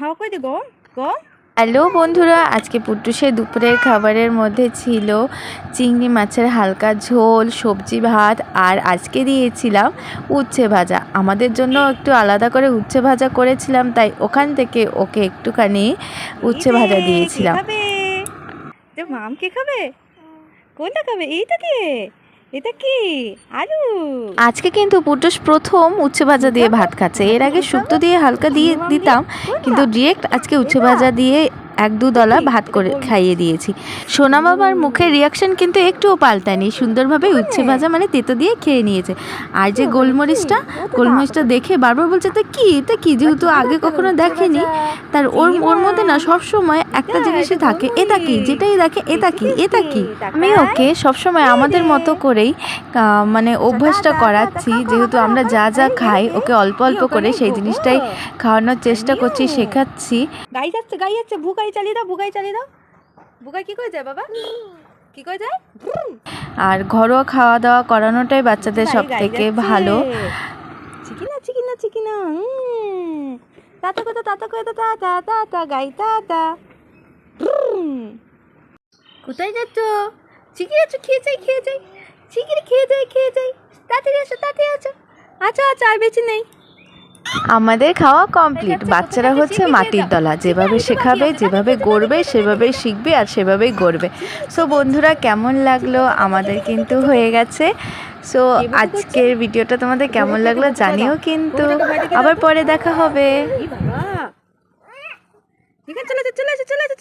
হাওয়া করে দে গম হ্যালো বন্ধুরা আজকে পুটুসে দুপুরের খাবারের মধ্যে ছিল চিংড়ি মাছের হালকা ঝোল সবজি ভাত আর আজকে দিয়েছিলাম উচ্ছে ভাজা। আমাদের জন্য একটু আলাদা করে উচ্ছে ভাজা করেছিলাম তাই ওখান থেকে ওকে একটুখানি উচ্ছে ভাজা দিয়েছিলাম। মাম কে খাবে? কোনটা খাবে? এইটা কে এটা কি আলু আজকে কিন্তু পুটুস প্রথম উচ্ছে ভাজা দিয়ে ভাত খাচ্ছে এর আগে শুক্তো দিয়ে হালকা দিয়ে দিতাম কিন্তু ডিরেক্ট আজকে উচ্ছে ভাজা দিয়ে এক দু দলা ভাত করে খাইয়ে দিয়েছি। সোনা বাবার মুখের রিয়াকশন কিন্তু একটুও পাল্টায়নি, সুন্দরভাবে উচ্ছে ভাজা মানে তেতো দিয়ে খেয়ে নিয়েছে। আর যে গোলমরিচটা গোলমরিচটা দেখে বারবার বলছে, তা কি? এটা কি? যেহেতু আগে কখনো দেখেনি, তার ওর ওর মধ্যে না সব সময় একটা জিনিসই থাকে, এটা কি? যেটাই দেখে, এটা কি? এটা কি? আমি ওকে সবসময় আমাদের মতো করেই মানে অভ্যাসটা করাচ্ছি, যেহেতু আমরা যা যা খাই, ওকে অল্প অল্প করে সেই জিনিসটাই খাওয়ানোর চেষ্টা করছি, শেখাচ্ছি। গাই যাচ্ছে গাই যাচ্ছে ভুগাই চালিয়ে দাও ভুগাই চালিয়ে দাও। ভুগাই কি করে যায় বাবা? কি করে যায়? আর ঘরোয়া খাওয়া দাওয়া করানোটাই বাচ্চাদের সব থেকে ভালো। চিকিনা চিকিনা চিকিনা। তাতা কথা তাতা কথা তাতা তাতা গাই তাতা ব্রুম। কোথায় যাচ্ছ? যাচ্ছ খেয়ে যাই খেয়ে যাই। চিকিরে খেয়ে যাই খেয়ে যাই। তাড়াতাড়ি আসো তাড়াতাড়ি আসো। আচ্ছা আচ্ছা আর বেশি নেই। আমাদের খাওয়া কমপ্লিট বাচ্চারা হচ্ছে মাটির দলা। যেভাবে শেখাবে, যেভাবে গড়বে সেভাবে শিখবে আর সেভাবেই গড়বে। সো বন্ধুরা, কেমন লাগল? আমাদের কিন্তু হয়ে গেছে। সো আজকের ভিডিওটা তোমাদের কেমন লাগল জানিও কিন্তু। আবার পরে দেখা হবে। ঠিক আছে